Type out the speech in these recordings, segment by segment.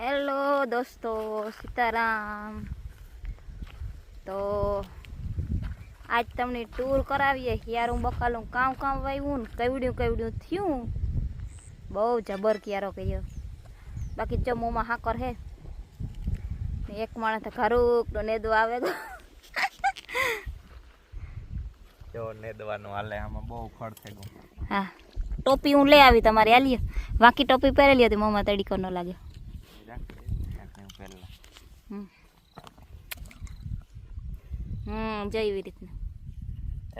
Hello દોસ્તો સીતારામ તો આજ તમને ટૂર કરાવીએ યારું બકાલું કામ કામ વાવ્યું ને કવડ્યું કવડ્યું થયું બહુ જબર ક્યારો કર્યો બાકી જમ્મુમાં હાકર હે ને એક માણસ તો ઘરું તો નેદો આવે તો જો નેદવાનું હાલે આમાં બહુ ખડ થઈ ગયું હા ટોપી હું લઈ આવી તમારે આલીએ વાંકી ટોપી પહેરેલી હતી મોંમાં તડીકો ન લાગે પહેલા હમ હમ જઈ એવી રીતના.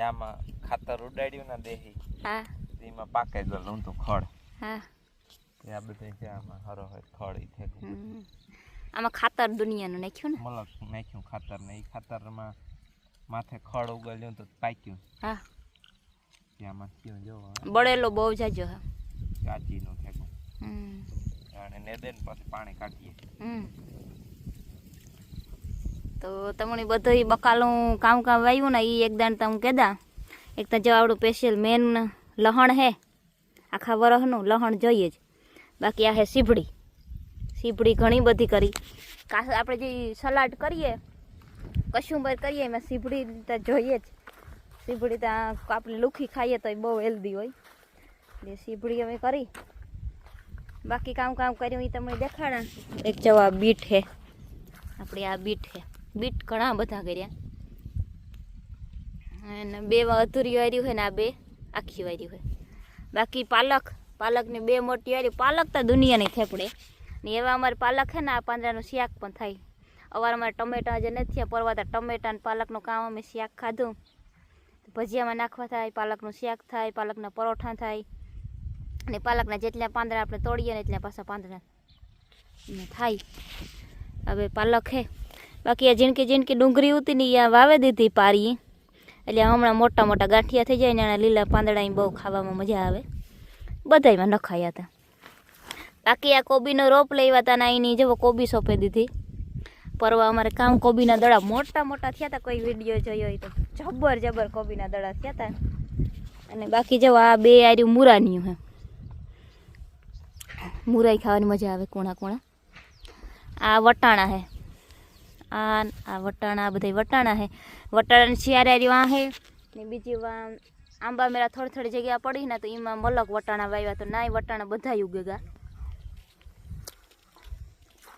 આમાં ખાતર ઉડાડ્યું ને દેહી. હા. એમાં પાકે ગયેલું ઊંધું ખડ. હા. એ આ બધે છે આમાં હરો હોય ખડ ઈ હમ. આમાં ખાતર દુનિયાનું નાખ્યું ને? મલક નાખ્યું ખાતર ને એ ખાતરમાં માથે ખડ ઉગાડ્યું તો પાક્યું. હા. ત્યાંમાં થયું જો બળેલો બહુ જાજો હા. કાચીનું ગયું હમ. અને નેદેન પછી પાણી કાઢીએ. હમ. તો તમને બધું બકાલું કામ કામ વાવ્યું ને એ એકદાન તમે કેદા એક તો જો આવડું સ્પેશિયલ મેન લહણ હે, આખા વરહનું લહણ જોઈએ જ. બાકી આ હે સીભડી. સીભડી ઘણી બધી કરી. કાસ આપણે જે સલાડ કરીએ, કશુંબર કરીએ, એમાં સીભડી તો જોઈએ જ. સીભડી તો આપણે લુખી ખાઈએ તો એ બહુ હેલ્ધી હોય. એટલે સીભડી અમે કરી. બાકી કામ કામ કર્યું એ તમને દેખાડા. એક જવા બીટ હે. આપણી આ બીટ હે. બીટ ઘણા બધા કર્યા. અને બે અધૂરી વાર્યું હોય ને આ બે આખી વાર્યું હોય. બાકી પાલક, પાલકની બે મોટી વાર્યું પાલક તો દુનિયાની થેપડે. ને એવા અમારે પાલક છે ને, આ પાંદડાનું શાક પણ થાય. અવાર અમારે ટમેટા જે નથી થયા પરવાતા ટમેટા ને પાલકનું કામ અમે શાક ખાધું. ભજીયામાં નાખવા થાય, પાલકનું શાક થાય, પાલકના પરોઠા થાય. અને પાલકના જેટલા પાંદડા આપણે તોડીએ ને એટલા પાછા પાંદડા થાય. હવે પાલક હે બાકી આ જીણકી જીણકી ડુંગળી ઉતી ને આ વાવે દીધી પારી એટલે હમણાં મોટા મોટા ગાંઠિયા થઈ જાય ને એના લીલા પાંદડા બહુ ખાવામાં મજા આવે. બધાયમાં નખાયા હતા બાકી આ કોબીનો રોપ લેવા હતા ના એની જેવો કોબી સોંપી દીધી. પરવા અમારે કામ કોબીના દડા મોટા મોટા થયા હતા કોઈ વીડિયો જોયો હોય તો જબર જબર કોબીના દડા થયા હતા અને બાકી જો આ બે આર્યું મુરાનિયું હે. મુરાઈ ખાવાની મજા આવે, કોણા કોણા. આ વટાણા હે. આ આ વટાણા, આ બધા વટાણા હે. વટાણાની શિયારે આ હે, ને બીજી વાં આંબા મેરા થોડી થોડી જગ્યા પડી ને તો એમાં મલક વટાણા વાવ્યા તો નાય વટાણા બધા ઉગેગા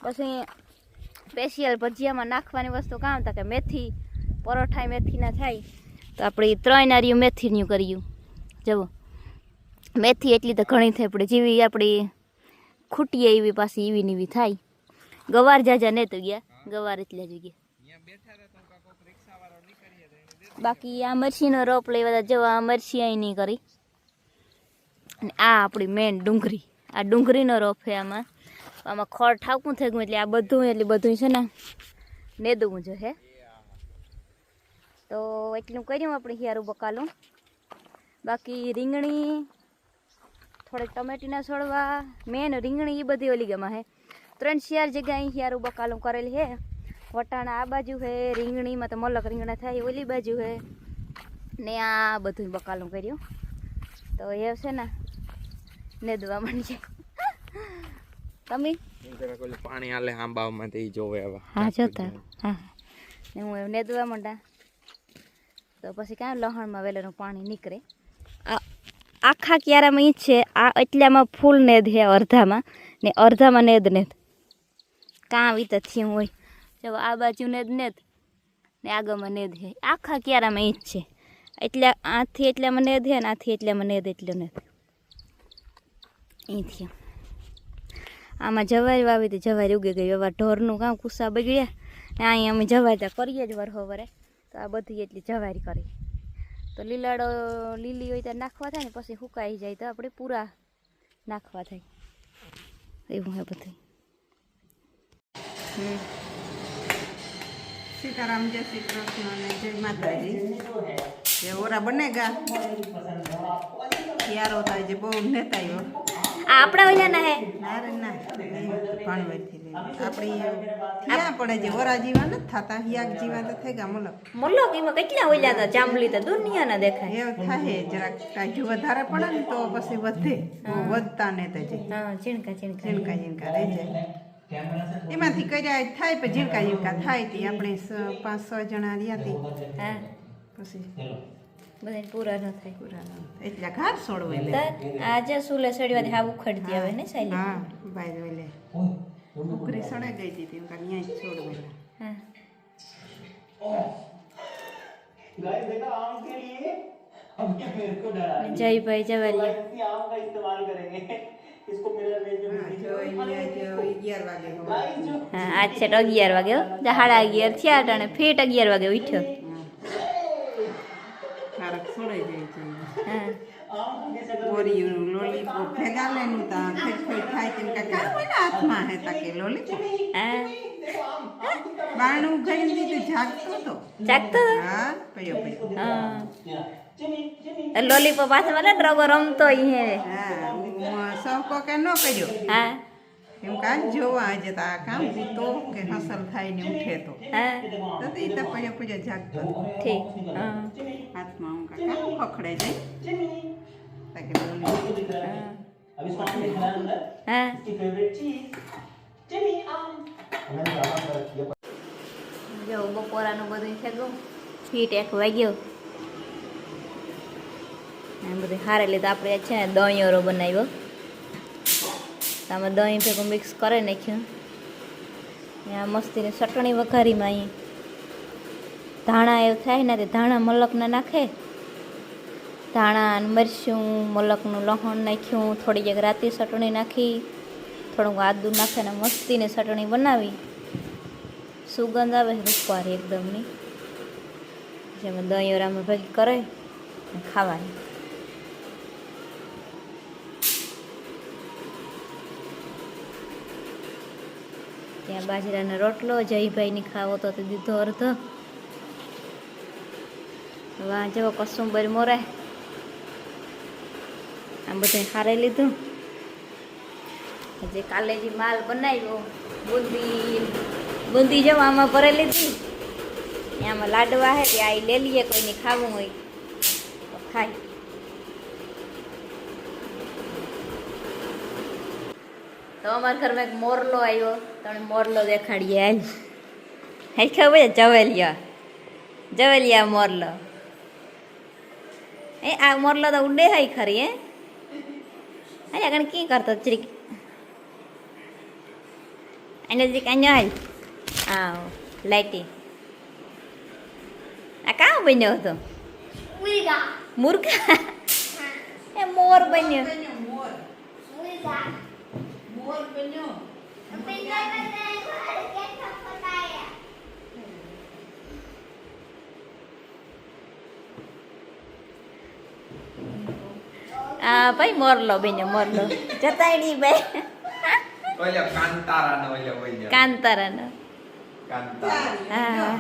પછી સ્પેશિયલ ભજીયામાં નાખવાની વસ્તુ કામ હતા કે મેથી પરોઠા મેથીના થાય. તો આપણે ત્રણ નારિયું મેથીનું કર્યું. જવો મેથી એટલી તો ઘણી થાય આપણે જેવી આપણી ખૂટીએ એવી પાછી એવી ને એવી થાય. ગવાર જાજા ને તો ગયા. ગવાર જ જ ગયા બાકી આ મરચીનો રોપ લેવા જો આ મરચી અહીં નહીં કરી. અને આ આપણી મેન ડુંગળી આ ડુંગળીનો રોપ છે આમાં. આમાં ખોળ ઠાકું થઈ ગયું એટલે આ બધું એટલે બધું છે ને નેદવું જો હે. તો એટલું કર્યું આપણે હિયારું બકાલું બાકી રીંગણી થોડીક ટમેટીના છોડવા મેન રીંગણી એ બધી ઓલી ગમાં હે. ત્રણ ચાર જગ્યા અહીં હિયારું બકાલું કરેલી હે વટાણા આ બાજુ હે રીંગણીમાં તો મલક રીંગણા થાય ઓલી બાજુ હે ને આ બધું બકાલું કર્યું. તો એ છે ને નેદવા માંડી તમે? પાણી હાલે આંબામાં તે જોવે હવે હા જોતા. હા. ને હું એવું નેદવા માંડા તો પછી કાંઈ લહણમાં વેલેનું પાણી નીકળે. આ આખા ક્યારામાં ઈ છે આ એટલામાં ફૂલ નેદ છે અડધામાં ને અડધામાં નેદ નેદ. કાં વિતે થયું હોય. જો આ બાજુને જ નેત, ને આગળમાં નેદ છે આખા ક્યારામાં એ જ છે. એટલે આથી એટલે મને છે ને આથી એટલે મને એટલો એટલે ને અહીંથી આમાં જવારી વાવી હતી જવારી ઉગી ગઈ. એવા ઢોરનું કામ કુસા બગડ્યા. ને અહીંયા અમે જવારી ત્યાં કરીએ જ વરહો વરે. તો આ બધી એટલી જવારી કરી. તો લીલાડો, લીલી હોય ત્યાં નાખવા થાય ને, પછી સુકાઈ જાય તો આપણે પૂરા નાખવા થાય. એવું હે બધું. સીતારામ જય શ્રી કૃષ્ણ અને જય માતાજી. એ ઓરા બનેગા યારો થાય છે બહુ નેતાયો આ આપણા ઓલાના હે. ના રે ના. ભાણવેરથી લઈ આપણે ક્યાં પડે છે ઓરા જીવા નથી થતા હિયાક જીવા તો થઈ ગયા મુલક. મુલક એમાં કેટલા ઓલા હતા? જાંબલી તો દુનિયાના દેખાય. એ થાય જરાક કાજુ વધારે પડે ને તો પછી વધે. વધતા ને તે છે હા ચીણકા ચીણકા ઝીણકા ઝીણકા રહી જાય. એમાંથી કર્યા થાય પછી જીવકા જીવકા થાય તે આપણે સ- પાંચ છ જણા રહ્યા તે હા પછી બધાને પૂરા ન થાય પૂરા ન થાય. એટલે ઘાટ છોડવે લે તાર આજે સુલે સડવાથી હા ઉખડતી આવે ને સાયલી હા બાય વેલે ઉકરી સડાઈ ગઈ હતી તેમ કાંઈ ન્યાય જ છોડવેલા હા गाइस देखा आम के लिए अब ये मेरे को डरा रही है। જયભાઈ જવાલિયા इसी आम का इस्तेमाल करेंगे इसको मिरर इमेज में હા, दिखेगा। જો અહીંયા જો અગિયાર વાગે હોવા. गाइस जो હા આજ છે તો અગિયાર વાગે હો સાડા અગિયાર થયા અટાણે ફેટ અગિયાર વાગે ઉઠ્યો ખારક છોડાઈ જાય છે હા आम को कैसे अगर બોરિયું લોલીપોપ ભેગા લેનું તા ફેર ફેર થાય તેમ કાંઈ કાંઈ કોઈના હાથમાં હે તાકે લોલીપોપ હા બારણું ઉઘાડીને દીધું જાગતો તો જાગતો હતો? હા પયો પયો હા चिमी चिमी લોલીપોપ હાથમાં ને રગો રમતો ઈ હે હા હું સહકો કે ન કર્યો હા એમ કાં જોવા આજે તો આ કામ તો કે હસલ થાય ને ઉઠે તો હા તો તે તો પયો પયો જાગતો હતો. ઠીક હા હાથમાં હું કાં કામ ખખડે જાય તાકે લોલીપોપ दिख रहा है अब इसको आम दिख रहा है अंदर હા इसकी फेवरेट चीज चिमी आम मैंने कहा अंदर किया જો બપોરાનું બધું થયું ફીટ એક વાગ્યો એમ બધું હારે લીધું. આપણે છે ને દહીંરો બનાવ્યો. આમાં દહીં ભેગું મિક્સ કરી નાખ્યું. ત્યાં મસ્તીની ચટણી વઘારીમાં અહીં. ધાણા એવું થાય ને તે ધાણા મલકના નાખે. ધાણા મરચું, મલકનું લહણ નાખ્યું. થોડી એક રાતી ચટણી નાખી. થોડુંક આદુ નાખે ને મસ્તીની ચટણી બનાવી. સુગંધ આવે રૂપવારી એકદમની. જેમાં દહીં ભેગી કરે ખાવાની. ત્યાં બાજરાનો રોટલો, જયભાઈને ખાવો તો તે દીધો વાહ જવો કસુંબર મોરે. આમ બધું હારે લીધું. જે કાલે જે માલ બનાવ્યો, બુંદી બુંદી જવા આમાં ભરેલી હતી આમાં લાડવા હે ત્યાં આ લઈ લઈએ કોઈને ખાવું હોય તો ખાય. તો અમારા ઘરમાં એક મોરલો આવ્યો. તમે મોરલો દેખાડીએ હાલ હાલ ખબર જવેલિયા. જવેલિયા મોરલો. એ આ મોરલો તો ઉડે હોય ખરી હે? અરે આગળ કી કરતો ચીક એને જે અહીંયા હાલ હા લાઈટી. આ કાં બન્યો હતો? મુર્ગા. એ મોર બન્યો. મોર બન્યો આ ભાઈ મોરલો બેન મોરલો. જતાય નહીં ભાઈ ઓલા કાંતારાનો ઓલા ઓલા કાંતારાનો. કાંતારા. હા.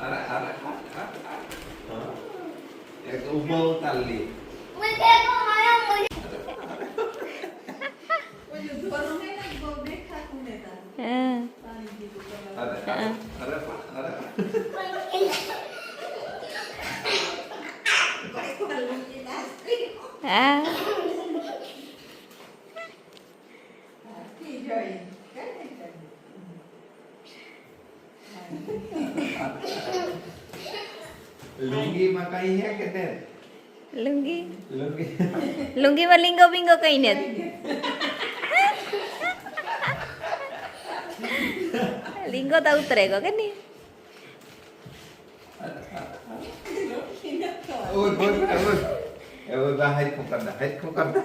અરે અરે. અરે, અરે. હા. એક ઊભો ઉતારલી હા અરે અરે અરે અરે હા લુંગીમાં કઈ હે કે તે લુંગી? લુંગી. લુંગીમાં લિંગો બિંગો કઈ નથી લિંગો તો ઉતરે ગયો કે નહીં? એવું બહાર કુકર દા હાથ કુકર દા